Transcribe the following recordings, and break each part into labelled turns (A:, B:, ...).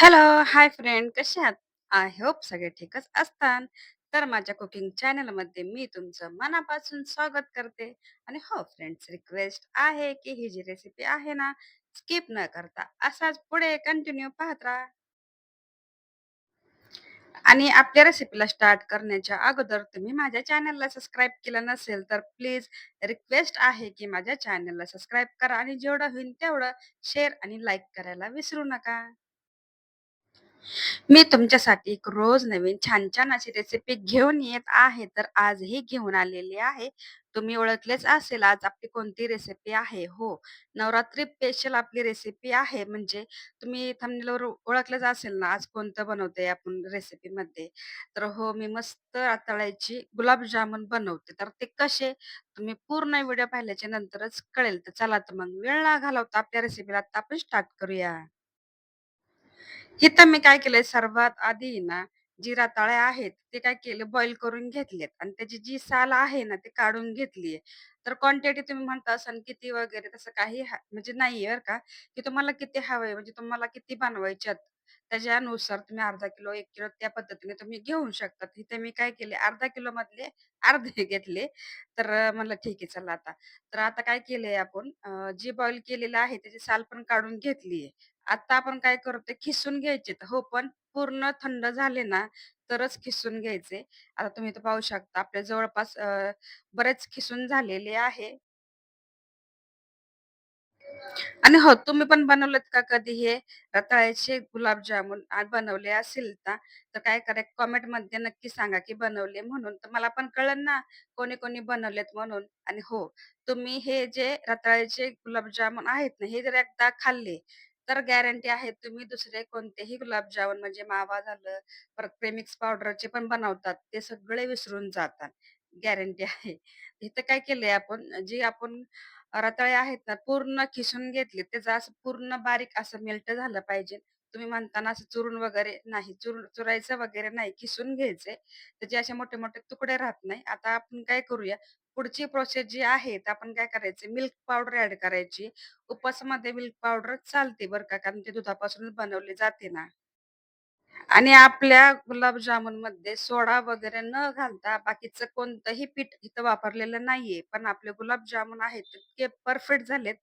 A: Hello, hi friend कसे आहात? I hope सगळे ठीकच असतात तर माझ्या कुकिंग चॅनलमध्ये मी तुमचं मनापासून स्वागत करते आणि हो फ्रेंड्स रिक्वेस्ट आहे की ही जी रेसिपी आहे ना, स्किप न करता असाच पुढे कंटिन्यू पाहत राहा. आणि आपल्या रेसिपीला स्टार्ट करण्याच्या अगोदर तुम्ही माझ्या चॅनलला सबस्क्राईब केलं नसेल, तर प्लीज रिक्वेस्ट आहे की माझ्या चॅनलला सबस्क्राईब करा आणि जेवढं होईल तेवढं शेअर आणि लाईक करायला विसरू नका. मी तुमच्यासाठी एक रोज नवीन छान-छान अशी रेसिपी घेऊन येत आहे. तर आजही घेऊन आलेली आहे. तुम्ही ओळखलेच असेल आज आपली कोणती रेसिपी आहे. हो, नवरात्री स्पेशल आपली रेसिपी आहे. म्हणजे तुम्ही थंबनेलवर ओळखलंच असेल ना, आज कोणतं बनवते आपण रेसिपीमध्ये. तर हो, मी मस्त आतळ्याची गुलाबजामुन बनवते. तर ते कसे तुम्ही पूर्ण व्हिडिओ पाहिल्याच्या नंतरच कळेल. तर चला तर मग वेळ ना घालवता आपल्या रेसिपीला आता आपण स्टार्ट करूया. इथं मी काय केलंय सर्वात आधी ना, जी रताळे आहेत ते काय केलं बॉईल करून घेतलेत आणि त्याची जी साल आहे ना, ती काढून घेतलीये. तर क्वांटिटी तुम्ही म्हणता असाल किती वगैरे तसं काही हा म्हणजे नाहीये बरं का, की तुम्हाला किती हवंय म्हणजे तुम्हाला किती बनवायच्यात त्याच्यानुसार तुम्ही अर्धा किलो, 1 किलो त्या पद्धतीने तुम्ही घेऊ शकतात इथे मी काय केले अर्धा किलो मधले अर्धे घेतले. तर अ, म्हणलं ठीक आहे चला आता. तर आता काय केलंय आपण अ, जी बॉईल केलेलं आहे त्याची साल पण काढून घेतलीये. आता आपण काय करतोय खिसून घ्यायचेत. हो, पण पूर्ण थंड झाले ना, तरच खिसून घ्यायचे. आता तुम्ही तर पाहू शकता आपल्या जवळपास अ, बरेच खिसून झालेले आहे. आणि हो, तुम्ही पण बनवलेत का कधी हे रताळ्याचे गुलाबजामुन आ, बनवले असेल ना, तर काय करा कमेंटमध्ये नक्की सांगा की बनवले म्हणून. तर मला पण कळेल ना कोणी-कोणी बनवलेत म्हणून. आणि हो, तुम्ही हे जे रताळ्याचे गुलाबजामुन आहेत ना, हे जर एकदा खाल्ले, तर गॅरंटी आहे तुम्ही दुसरे कोणतेही गुलाबजामुन म्हणजे मावा झालं, परत प्रेमिक्स पावडरचे पण बनवतात, ते सगळे विसरून जातात. गॅरंटी आहे. इथं काय केलंय आपण, जी आपण रताळे आहेत ना, पूर्ण खिसून घेतले. त्याचं असं पूर्ण बारीक असं मेल्ट झालं पाहिजे. तुम्ही म्हणताना असं चुरून वगैरे नाही, चुर चुरायचं वगैरे नाही, खिसून घ्यायचे. त्याचे असे मोठे-मोठे तुकडे राहत नाही. आता आपण काय करूया, पुढची प्रोसेस जी आहे, तर आपण काय करायचं, मिल्क पावडर ऍड करायची. उपवासामध्ये मिल्क पावडर चालते बरं का, कारण ते दुधापासूनच बनवली जाते ना. आणि आपल्या गुलाबजामुनमध्ये सोडा वगैरे न घालता बाकीचं कोणतंही पीठ इथं वापरलेलं नाहीये. पण आपले गुलाबजामुन आहेत इतके परफेक्ट झालेत,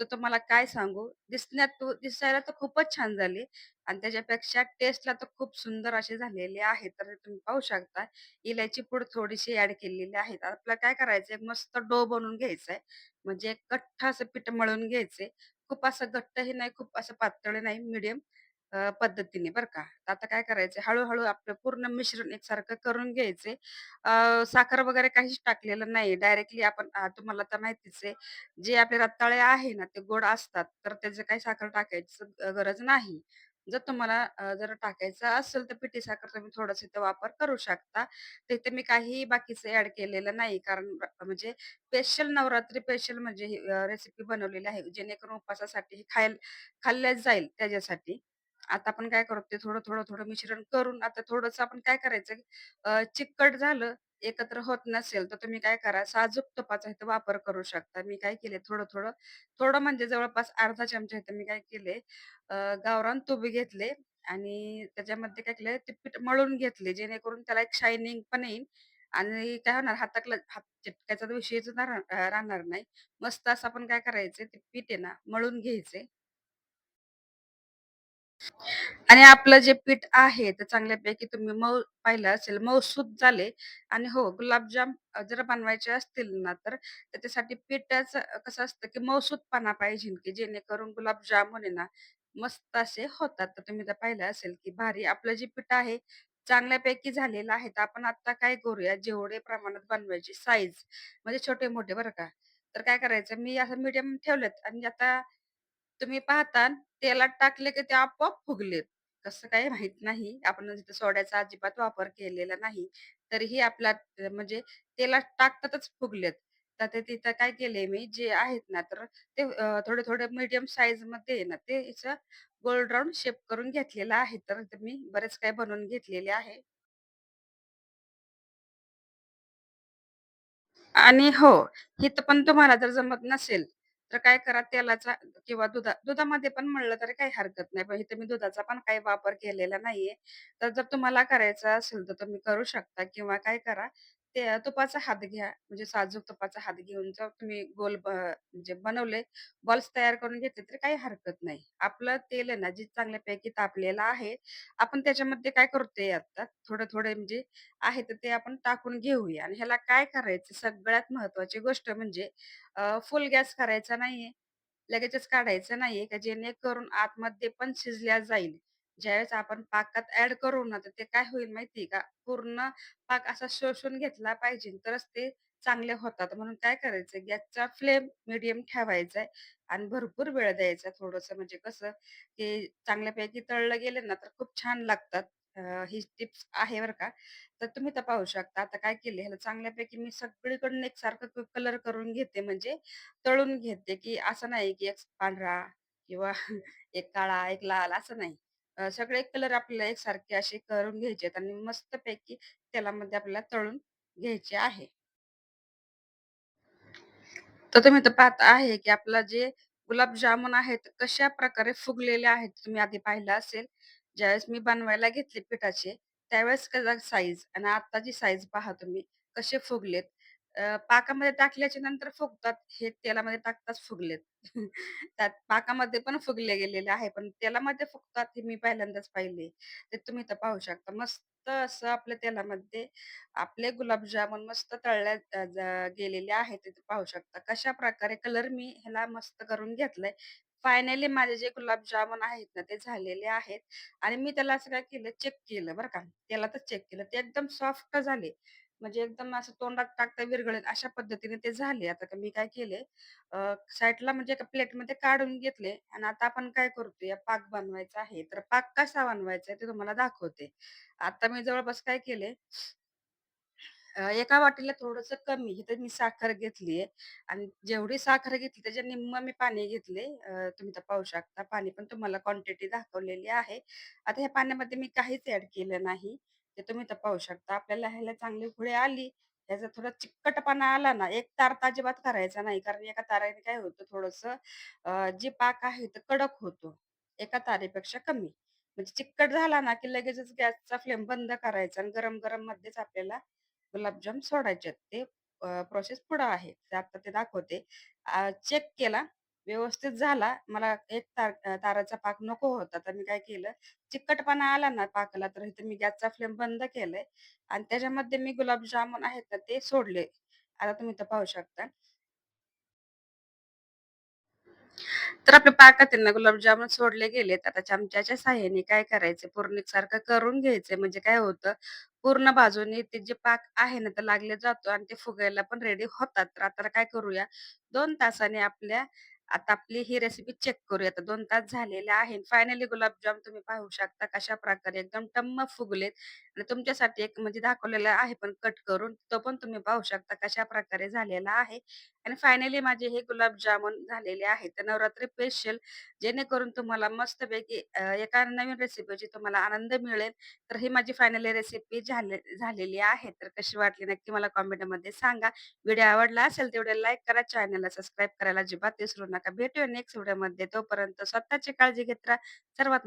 A: तर तुम्हाला काय सांगू. दिसण्यात दिसायला तर खूपच छान झाले आणि त्याच्यापेक्षा टेस्टला तर खूप सुंदर असे झालेले आहेत. तर तुम्ही पाहू शकता इलायची पूड थोडीशी ऍड केलेली आहे. आपल्याला काय करायचंय मस्त डो बनवून घ्यायचाय. म्हणजे कठ्ठ असं पीठ मळून घ्यायचंय. खूप असं घट्टही नाही, खूप असं पातळ नाही, मिडियम अ, पद्धतीने बरं का. आता काय करायचं हळू-हळू आपलं पूर्ण मिश्रण एकसारखं करून घ्यायचे. अ, साखर वगैरे काहीच टाकलेलं नाही. डायरेक्टली आपण अ, तुम्हाला तर माहितीच आहे, जे आपले रताळे आहे ना, ते गोड असतात, तर त्याचं काही साखर टाकायची अ, गरज नाही. जर तुम्हाला अ, जर टाकायचं असेल, तर पिठी साखर तुम्ही थोडंसं इथं वापर करू शकता. तिथे मी काहीही बाकीचं ॲड केलेलं नाही. कारण अ, म्हणजे स्पेशल नवरात्री स्पेशल म्हणजे ही रेसिपी बनवलेली आहे, जेणेकरून उपवासासाठी खायल खाल्ल्या जाईल त्याच्यासाठी. आता आपण काय करतोय थोडं, थोडं, थोडं मिश्रण करून आता थोडंसं आपण काय करायचं अ, चिकट झालं, एकत्र होत नसेल, तर तुम्ही काय करा साजूक तुपाचा इथं वापर करू शकता. मी काय केले थोडं, थोडं, थोडं म्हणजे जवळपास अर्धा चमचा इथं मी काय केले अ, गावरान तूप घेतले आणि त्याच्यामध्ये काय केलं ते पीठ मळून घेतले, जेणेकरून त्याला एक शायनिंग पण येईल आणि काय होणार हाताकला हात चिटकायचा तर विषयच ना रा राहणार नाही. मस्त असं आपण काय करायचं ते पीठ आहे ना मळून घ्यायचे आणि आपलं जे पीठ आहे, ते चांगल्यापैकी तुम्ही मऊ पाहिलं असेल, मऊसूत झाले आणि हो, गुलाबजाम अ, जर बनवायचे असतील ना, तर त्याच्यासाठी पिठाचं अ, कसं असतं, की मऊसूतपणा पाहिजे, की जेणेकरून गुलाबजामुन आहे ना, मस्त असे होतात. तर तुम्ही तर पाहिलं असेल, की भारी आपलं जे पीठ आहे, चांगल्यापैकी झालेलं आहे. तर आपण आता काय करूया, जेवढे प्रमाणात बनवायची साईज म्हणजे छोटे-मोठे बरं का, तर काय करायचं, मी असं मीडियम ठेवलेत आणि आता तुम्ही पाहता तेलात टाकले की ते आपोआप फुगलेत. कसं काही माहीत नाही. आपण तिथं सोड्याचा अजिबात वापर केलेला नाही. तरीही आपला म्हणजे तेलात टाकतातच फुगलेत. तर ते तिथं काय केले मी जे आहेत ना, तर ते अ, थोडे-थोडे मीडियम साइजमध्ये आहे ना, ते असं गोल राऊंड शेप करून घेतलेला आहे. तर ते मी बरेच काही बनवून घेतलेले आहे. आणि हो, इथं पण तुम्हाला जर जमत नसेल, तर काय करा तेलाचा किंवा दुधा दुधामध्ये पण म्हणलं तरी काही हरकत नाही. पण इथे मी दुधाचा पण काही वापर केलेला नाहीये. तर जर तुम्हाला करायचं असेल तर तुम्ही करू शकता किंवा काय करा, ते तुपाचा हात घ्या. म्हणजे साजूक तुपाचा हात घेऊन जर तुम्ही गोल ब म्हणजे बनवले, बॉल्स तयार करून घेतले तरी काही हरकत नाही. आपलं तेल आहे ना, जे चांगल्यापैकी तापलेलं आहे, आपण त्याच्यामध्ये काय करतोय आता थोडं-थोडं म्हणजे आहे तर ते आपण टाकून घेऊया आणि ह्याला काय करायचं सगळ्यात महत्त्वाची गोष्ट म्हणजे फुल गॅस करायचा नाहीये. लगेचच काढायचं नाहीये, का जेणेकरून आतमध्ये पण शिजल्या जाईल. ज्यावेळेस आपण पाकात ऍड करू ना, तर ते काय होईल माहितीये का, पूर्ण पाक असा शोषून घेतला पाहिजे, तरच ते चांगले होतात. म्हणून काय करायचं गॅसचा फ्लेम मिडियम ठेवायचा आहे आणि भरपूर वेळ द्यायचा थोडस म्हणजे कसं, की चांगल्यापैकी तळलं गेले ना, तर खूप छान लागतात. ही टिप्स आहे बरं का. तर तुम्ही तर पाहू शकता. आता काय केले ह्याला चांगल्यापैकी मी सगळीकडून एकसारखं कलर करून घेते म्हणजे तळून घेते, की असं नाही की एक पांढरा किंवा एक काळा, एक लाल असं नाही. अ, सगळे कलर आपल्याला एकसारखे असे करून घ्यायचे आहेत आणि मस्तपैकी तेलामध्ये आपल्याला तळून घ्यायचे आहे. तर तुम्ही तर पाहत आहे, की आपला जे गुलाबजामुन आहेत, कशा प्रकारे फुगलेले आहेत. तुम्ही आधी पाहिलं असेल. ज्यावेळेस मी बनवायला घेतले पिठाचे, त्यावेळेस त्याचा साईज आणि आत्ताची साईज पहा तुम्ही कसे फुगलेत. अ, पाकामध्ये टाकल्याच्या नंतर फुगतात, हे तेलामध्ये टाकताच फुगलेत. त्यात पाकामध्ये पण फुगले गेलेले आहे, पण तेलामध्ये फुगतात हे मी पहिल्यांदाच पाहिले. ते तुम्ही तर पाहू शकता. मस्त असं आपल्या तेलामध्ये आपले गुलाबजामुन मस्त तळल्या अ, ज गेलेले आहेत तिथे पाहू शकता. कशाप्रकारे कलर मी ह्याला मस्त करून घेतलाय. फायनली माझे जे गुलाबजामुन आहेत ना, ते झालेले आहेत आणि मी त्याला असं काय केलं, चेक केलं बरं का. तेलातच चेक केलं. ते एकदम सॉफ्ट झाले. म्हणजे एकदम असं तोंडात टाकता विरघळेल अशा पद्धतीने ते झाले. आता का मी काय केले, साईडला म्हणजे एका प्लेटमध्ये काढून घेतले आणि आता आपण काय करतोय, पाक बनवायचा आहे. तर पाक कसा बनवायचा आहे ते तुम्हाला दाखवते. आता मी जवळपास काय केले एका वाटीला थोडस कमी इथे मी साखर घेतलीये आणि जेवढी साखर घेतली त्याच्या निम्म मी पाणी घेतले. तुम्ही तर पाहू शकता. पाणी पण तुम्हाला क्वांटिटी दाखवलेली आहे. आता ह्या पाण्यामध्ये मी काहीच ऍड केलं नाही. ते तुम्ही तर पाहू शकता. आपल्याला ह्याला चांगली फुले आली, ह्याचा थोडा चिकटपणा आला ना, एक तार तर अजिबात करायचा नाही. कारण एका तारेने काय होतं थोडस जे पाक आहे ते कडक होतो. एका तारेपेक्षा कमी. म्हणजे चिकट झाला ना, की लगेचच गॅसचा फ्लेम बंद करायचा आणि गरम-गरम मध्येच आपल्याला गुलाबजाम सोडायचे ते प्रोसेस पुढं आहे. ते आता ते दाखवते. चेक केला, व्यवस्थित झाला. मला एक तार ताराचा पाक नको होता. तर मी काय केलं, चिकटपणा आला ना पाकाला, तर इथे मी गॅसचा फ्लेम बंद केलाय आणि त्याच्यामध्ये मी गुलाबजामुन आहेत ना, ते सोडले. आता तुम्ही इथं पाहू शकता. तर आपल्या पाकात ना गुलाबजामुन सोडले गेलेत. आता चमच्याच्या साह्याने काय करायचं पूर्ण सारखं करून घ्यायचंय. म्हणजे काय होतं, पूर्ण बाजूने ते जे पाक आहे ना, तर लागले जातो आणि ते फुगायला पण रेडी होतात. तर आता काय करूया, दोन तासाने आपल्या आता आपली ही रेसिपी चेक करूया. आता दोन तास झालेले आहे. फायनली गुलाबजाम तुम्ही पाहू शकता कशा प्रकारे एकदम टम्म फुगलेत आणि तुमच्यासाठी एक म्हणजे दाखवलेला आहे पण कट करून. तो पण तुम्ही पाहू शकता कशा प्रकारे झालेला आहे. आणि फायनली माझे हे गुलाबजामुन झालेले आहेत. तर नवरात्री स्पेशल जेणेकरून तुम्हाला मस्तपैकी एका नवीन रेसिपीची तुम्हाला आनंद मिळेल. तर ही माझी फायनली रेसिपी झाले झालेली आहे. तर कशी वाटली नक्की मला कॉमेंटमध्ये सांगा. व्हिडिओ आवडला असेल तेवढे लाईक करा, चॅनलला सबस्क्राईब करायला अजिबात विसरू नका. भेटूया नेक्स्ट व्हिडिओमध्ये. तोपर्यंत स्वतःची काळजी घेत राहा. सर्वात